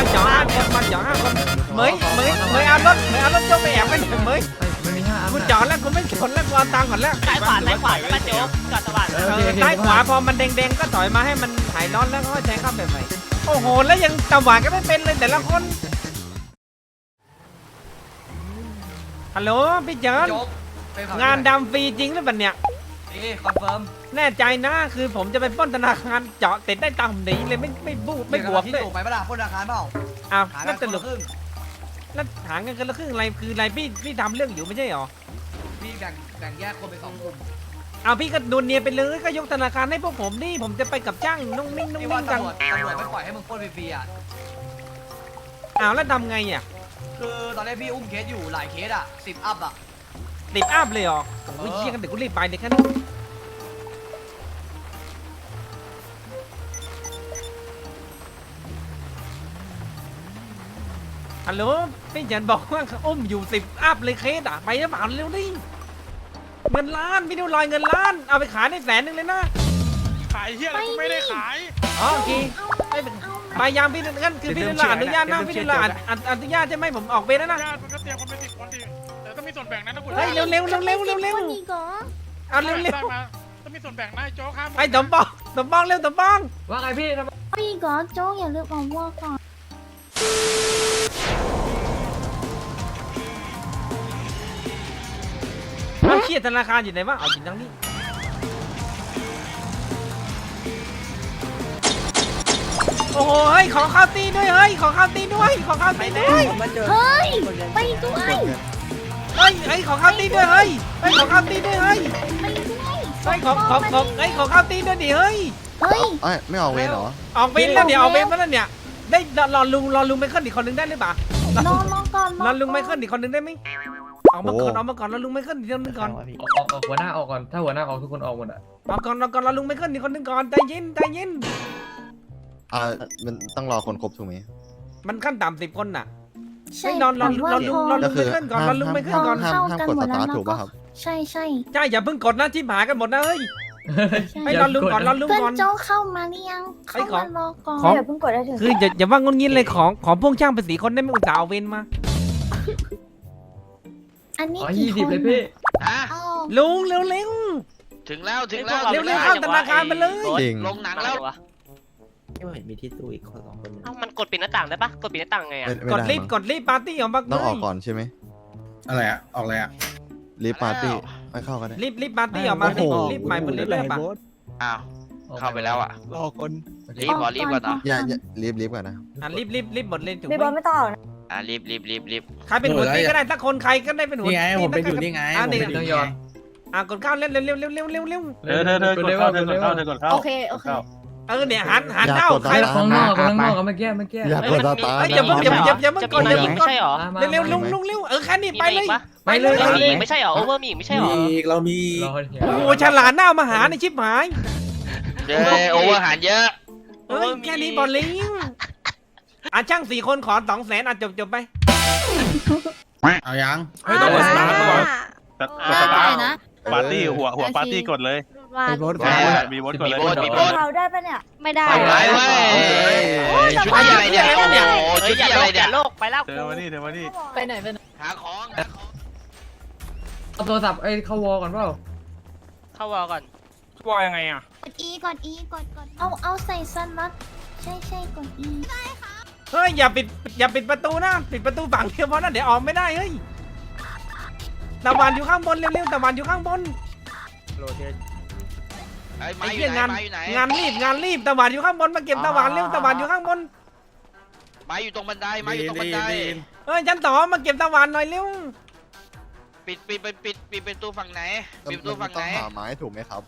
มันเจาะห้าคนมันเจาะห้าคนเหมยเหมยเหมยเอารถเหมยเอารถโจ๊กไปแอบไว้หน่อยเหมยมันมีห้าอันกูเจาะแล้วกูไม่สนแล้วกูเอาตังค์ก่อนแล้วซ้ายขวาซ้ายขวาใช่ไหมโจ๊กจอดสว่างเออเอโออเคโอเคซ้ายขวาพอมันแดงๆก็ถอยมาให้มันหายร้อนแล้วก็แทงเข้าไปใหม่โอ้โหแล้วยังตะหวานก็ไม่เป็นเลยแต่ละคนฮัลโหลพี่เจิญโจ๊กไปขับงานดำฟรีจริงหรือเปล่าเนี่ย นี่คอนเฟิร์ม แน่ใจนะคือผมจะไปปล้นธนาคารเจาะติดได้ตังค์หนีเลยไม่ไม่บูไม่บวกที่เลยถูกไปปะล่ะพ้นอาคารเปล่าอ้าวหานั่กันนคตนลละกครึ่งแล้วหาเงินกันละครึ่งอะไรคืออะไรพี่พี่ทำเรื่องอยู่ไม่ใช่หรอพี่แบ่งแบ่งแยกคนเป็นสองกลุ่มเอาพี่ก็ดูเนียไปเลยก็ยกธนาคารให้พวกผมนี่ผมจะไปกับจ้างนุ่งนิ่งนุ่งที่นิ่ว่างกันตำรวจตำรวจไม่ปล่อยให้มึงปล้นฟรีๆอะอ้าวแล้วทำไงอะคือตอนนี้พี่อุ้มเคสอยู่หลายเคสอะสิบอัพอะติดอัพเลยเหรอโอ้ยเออเชี่ยกันเดี๋ยวกูรีบไปเดี๋ยวแค่นี้ ฮัลโหลพี่เฉินบอกว่าอุ้มอยู่สิบอัพเลยเคสอะไปหรือเปล่าเร็วดิเงินล้านพี่ดูลอยเงินล้านเอาไปขายได้แสนหนึ่งเลยนะขายเฮียอะไรกูไม่ได้ขายอ๋อโอเคไม่เป็นไปยังพี่นั่นคือพี่ดูแลอนุญาตนะพี่ดูแลออนุญาตใช่ไหมผมออกไปแล้วนะญาติมันก็เตรียมคนเป็นสิบคนดิแต่ต้องมีส่วนแบ่งนะถ้าคุณเฮ้ยเร็วเร็วเร็วเร็วเร็วเร็วคนอีกเหรอเอาเร็วเร็วได้มาต้องมีส่วนแบ่งนะไอ้โจ๊กข้ามไอ้สมปองสมปองเร็วสมปองว่าไงพี่ทำไมเอาอีกเหรอโจ๊กอย่าลืมเอาวัวก่อน เอาเชี่ยธนาคารอยู่ไหนวะเอาอยู่ทางนี้โอ้โหเฮ้ยขอข้าวตีด้วยเฮ้ยขอข้าวตีด้วยขอข้าวตีด้วยเฮ้ย ไปด้วยเฮ้ยเฮ้ยขอข้าวตีด้วยเฮ้ยเฮ้ยขอข้าวตีด้วยเฮ้ยไปด้วยเฮ้ยขอขอขอเฮ้ยขอข้าวตีด้วยดิเฮ้ยเฮ้ยเอ้ยไม่ออกเวรเหรอออกเวรแล้วเนี่ยออกเวรมาแล้วเนี่ยได้รอลุงรอลุงไมเคิลอีกคนนึงได้หรือเปล่ารอรอก่อนรอลุงไมเคิลอีกคนนึงได้ไหม ออกมาก่อนออกมาก่อนรอลุงไมเคิลอีกคนนึงก่อนออกออกออกหัวหน้าออกก่อน ถ้าหัวหน้าออกทุกคนออกหมดอะออกก่อนออกก่อนรอลุงไมเคิลอีกคนนึงก่อนใจเย็นใจเย็นอ่ามันต้องรอคนครบถูกไหมมันขั้นต่ำสิบคนน่ะใช่ให้นอนรอแต่ว่ารอลุงพรออก็คือไม่ขึ้นก่อนห้ามรอลุงไม่ขึ้นห้ามก่อนห้ามห้ามกดสตาร์ทถูกป่ะครับใช่ใช่ใช่อย่าเพิ่งกดนะที่หายกันหมดนะเฮ้ยใช่ให้รอลุงก่อนรอลุงเพื่อนก่อนโจ๊กเข้ามาหรือยังไอ้เข้าของมารอก่อนของอย่าเพิ่งกดได้ถึงคืออย่าอย่าว่างงนงินเลยของของพวกช่างเป็นสีคนได้ไม่อุตส่าห์เอาเวนมา อันนี้อ๋อกี่ยี่คสิบนเลยพี่อะอ้าวลุงเร็วเร็ว ถึงแล้วถึงแล้วเร็วๆเข้าธนาคารมาเลย จริง ลงหนังแล้ว ไม่เห็นมีที่ตู้อีกคนสองคนเอ้ามันกดปิดหน้าต่างได้ปะกดปิดหน้าต่างไงไม่อะไม่กดได้รีบมั้งกดรีบปาร์ตี้ออกมาต้องเลออยกก่อนใช่ไหมอะไรอะออกเลยอะรีบปาร์ตี้ไม่เข้าก็ได้ รีบรีบปาร์ตี้ออกมารีบรีบใหม่หมดเลยได้ปะอ้าว เข้าไปแล้วอะ รอคนรีบเหรอรีบก่อนเหรออย่าอย่ารีบรีบก่อนนะ อะรีบรีบรีบหมดเลยถูกไม่ไหบอมลไม่ต้องออกนะ อะรีบรีบรีบรีบใครเป็นหัวตีก็ได้สักคนใครก็ได้เป็นหัวนี่ไงตีผมเป็นอยู่นี่ไงอะผมนี่เป็นอยู่ต้องนี่ยอมไงอะกดเข้าเร็วเร็วเร็วเร็วเร็วเร็วเร็วเธอเธอเธอกดเข้าเธอกดเข้าเธอกดเข้าโอเคโอเคเออเนี่ยหันหันอย่าเข้ากดใครสตาร์ทข้างนอกข้างนอกกันเมื่อกี้เมื่อกี้อย่ากดสตาร์ทเอ้ยอย่าเพิ่งอย่าอย่าอย่าเพิ่งจะกดมีอย่าอีเพิ่งกดกไม่ใช่เหรอเร็วเร็วลุงลุงเร็วเออแค่นี้มีไปอะไรเลยอีกปะไปเลยโอเวอร์มีอีกไม่ใช่เหรอโอเวอร์มีอีกไม่ใช่เหรอมีอีกเรามีรอโอ้โหฉลาดหน้ามาหาในชิบหายเจอโอเวอร์หารเยอะเฮ้ยแค่นี้บอลลิง อะช่างสี่คนขอสองแสนอะจบจบไป เอายังเฮ้ยต้องกดสตาร์ทก่อน แต่กดสตาร์ทนะปาร์ตี้หัวหัวปาร์ตี้กดเลยว่าไอ้โบสแหมมีโบสกดมีเลยโบสมีโบสเราได้ปะเนี่ย ไม่ได้ ไปไหนเว้ยชุดที่อะไรเนี่ย โอ้โหเฮ้ชุยดอย่าที่โลอะไรกอเนี่ยย่าโลกไปแล้วเธอมานี่เธอมานี่ ไปไหนไปไหนหาของเอาโทรศัพท์ไอ้เข้าวอลก่อนเปล่า เข้าวอลก่อน ว่ายังไงอะ กด E กด E กดกดเอาเอาใส่สล็อตใช่ใช่กด E เฮ้ยอย่าปิดอย่าปิดประตูนะปิดประตูฝั่งเดียวเพราะนั่นเดี๋ยวออกไม่ได้เฮ้ยตะวันอยู่ข้างบนเร็วๆตะวันอยู่ข้างบนไอ้ไม้ไอ้อเหี้ยู่ยไหนงานไม้อยู่ไหนงานรีบงานรีบตะวันอยู่ข้างบนมาเก็บตะวันเร็วตะวันอยู่ข้างบนไม้อยู่ตรงบันไดไม้อยู่ตรงบันไดเฮ้ยฉันต่อมาเก็บตะวันหน่อยเร็วปิดปิดปิดปิดปิดประตูฝั่งไหนปิดประตูฝั่งต้ไหอนงหาไม้ถูกไหมครับ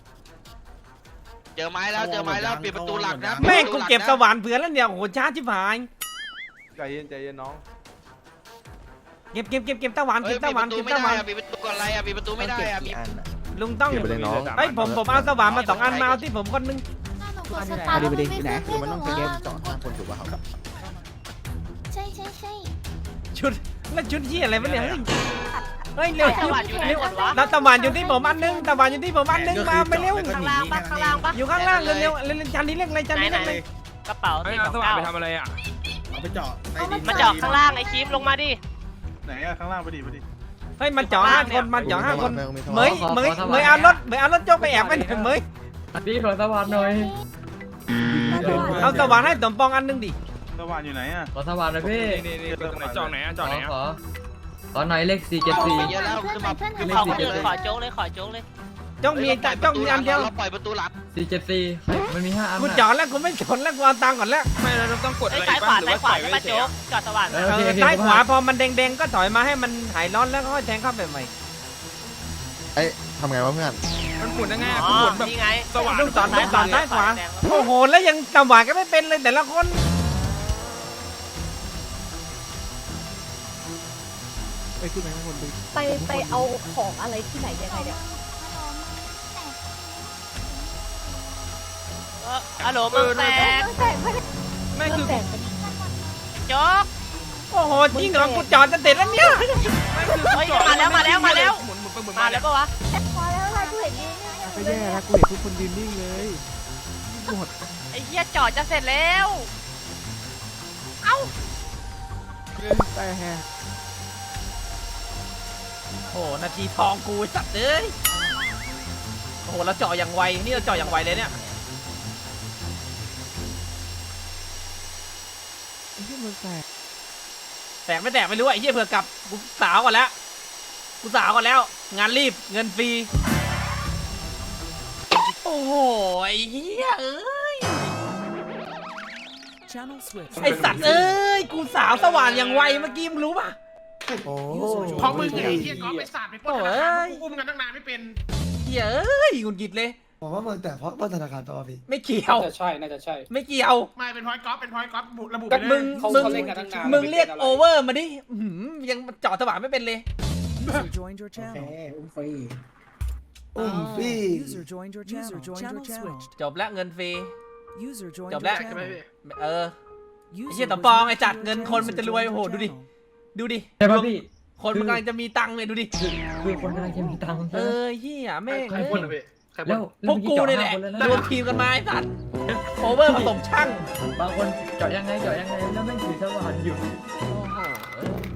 เจอไม้แล้วเจอไม้แล้วปิดประตูหลักนะแม่งกูเก็บตะวันเผื่อแล้วเนี่ยโอ้โหช้าชิบหาย ใจเย็นใจเย็นน้องเก็บเก็บเก็บเก็บตะวันเฮ้เก็ยบปิตะดปวันระตูเก็บไม่ตะวันได้อะปิดประตูก่อนอะไรอะปิดประตูไม่ได้อะมีกี่อันอะลุงต้องเก็บไปเลยน้องเฮ้ยผมผมเอาสว่านมาสองอันมาเอาที่ผมคนนึงกดสตาร์ทไม่ขึ้นคือไม่มันขึ้ต้องนใช้หรเกมเจาะห้าคนถูกป่ะครับใช่ใช่ใช่ชุดแล้วชุดที่อะไรวะเนี่ยเฮ้ยเฮ้ยเร็วตะวันอยู่ไหนหมดวะแล้วตะวันอยู่ที่ผมอันนึงตะวันอยู่ที่ผมอันนึงมาไปเร็วข้างล่างปะข้างล่างปะอยู่ข้างล่างเร็วเร็วเร็วจานนี้เรียกอะไรจานนี้เรียกอะไรกระเป๋าเฮ้ยสี่เอาสสองว่านเก้าไปทำอะไรอะ เอาไปเจาะใต้ดินมาเจาะข้างล่างไอ้คิมลงมาดิ ไหนอะข้างล่างไปดิไปดิเฮ้ยมันเจาะห้าคนมันเจาะห้าคนไม่ไม่เหมยเหมยเหมยเอารถเหมยเอารถโจกไปแอบไปเนี่ยเหมยพี่ขอสว่านหน่อยเอาสว่านให้สมปองอันหนึงดิสว่านอยู่ไหนอะขอสว่านหน่อยพี่นี่นี่ตรงไหนจองไหนอะจของอไหนอะขอขอหน่อยเลขสี่เจ็ดสี่เยอะแล้วขึ้นมาขึ้นขมาอคนอื่นเลยขอโจ๊กเลยขอโจ๊กเลย จ้องมีจ้ะจ้องมีอันเดียว เราปล่อยประตูหลังสี่เจ็ดสี่มันมีห้าอันกูน่ะเจาะแล้วกูไม่สนแล้วกูเอาตังค์ก่อนแล้วไม่เราต้องกดเอ้อะยไรซ้ายขบ้าวางหรือซ้ายว่าขวาใส่ไว้ใช่ปะเฉยโจ๊กจอดสว่านเอเออโอเคอโอเคซ้ายขวาพอมันแดงๆก็ถอยมาให้มันหายร้อนแล้วก็แทงเข้าไปใหม่เอ้ยทำไงวะเพื่อนมันหมุนยังไงอ๋อะอหมุนแบบ นี่ไงสว่านต้องสอนต้องสอนซ้ายขวาแดงโอ้โหแล้วยังสว่านก็ไม่เป็นเลยแต่ละคนไปไปเอาของอะไรที่ไหนยังไงเนี่ย เออฮัลโหลมึงแตกแตกไม่ได้ไม่คือแตกเป็นโจ๊กโอ้โหจริงเหรอกูจอดจะเสร็จแล้วเนี่ยเฮ้ยมาแล้วมาแล้วมาแล้วหมุนหมุนไปหมุนมามาแล้แล้ววปะวะพอแล้วอะไรกูเห็นนี่เนี่ยก็แย่แล้วกูเห็นทุกคนยืนนิ่งเลยไอ้เหี้ยจอดจะเสร็จแล้วแต่แฮโอ้โหนาทีทองกูสัตว์เลยโอ้โหเราเจาะอย่างไวนี่เราเจาะอย่างไวเลยเนี่ย ไอ้ที่มันแตกแตกไม่แตกไม่รู้อะไอ้เหี้ยเผื่อกลับกูสาวก่อนแล้วกูสาวก่อนแล้ว งานรีบเงินฟรี โอ้โหไอ้เหี้ยเอ้ยไอสัตว์เอ้ย กูสาวสว่านอย่างไวเมื่อกี้มึงรู้ป่ะ โอ้ของมึงไอ้เหี้ยก๊อฟไปสาดไปปล้นธนาคารกูอุ้มกันตั้งนานไม่เป็น เหี้ยเอ้ยหงุดหงิดเลย ผมว่ามึงแต่เพราะปล้นธนาคารตัวพี่ไม่เกี่ยว น่าจะใช่ น่าจะใช่ ไม่เกี่ยว ไม่เป็นพอยต์ก๊อฟเป็นพอยต์ก๊อฟระบุก็ไปเลยมึงเขามึง เขาเล่นกันตั้งนานมึงเรียกไม่เป็นอะไรโอเวอร์มาดิอื้อหือยังเจาะสว่านไม่เป็นเลยแหมอุ้มฟรีอุ้มฟรีจบแล้วเงินฟรีจบแล้วเออ ไอ้เหี้ยตำปองไอ้จัดเงินคนมันจะรวยโอ้โหดูดิดูดิ ใช่ป่ะพี่ คนมันกำลังจะมีตังค์เลยดูดิ คือคนกำลังจะมีตังค์เออเฮียแม่งใครเอ้พ่นยอะพี่ ใครแล้พ่นวพวกกูเนี่ยแหละรวมทีมกันมาไอ้สัตว์โอเวอร์ผสมช่างบางคนเจาะยังไงเจาะยังไงแล้วแม่งถือสว่านอยู่โอ้โห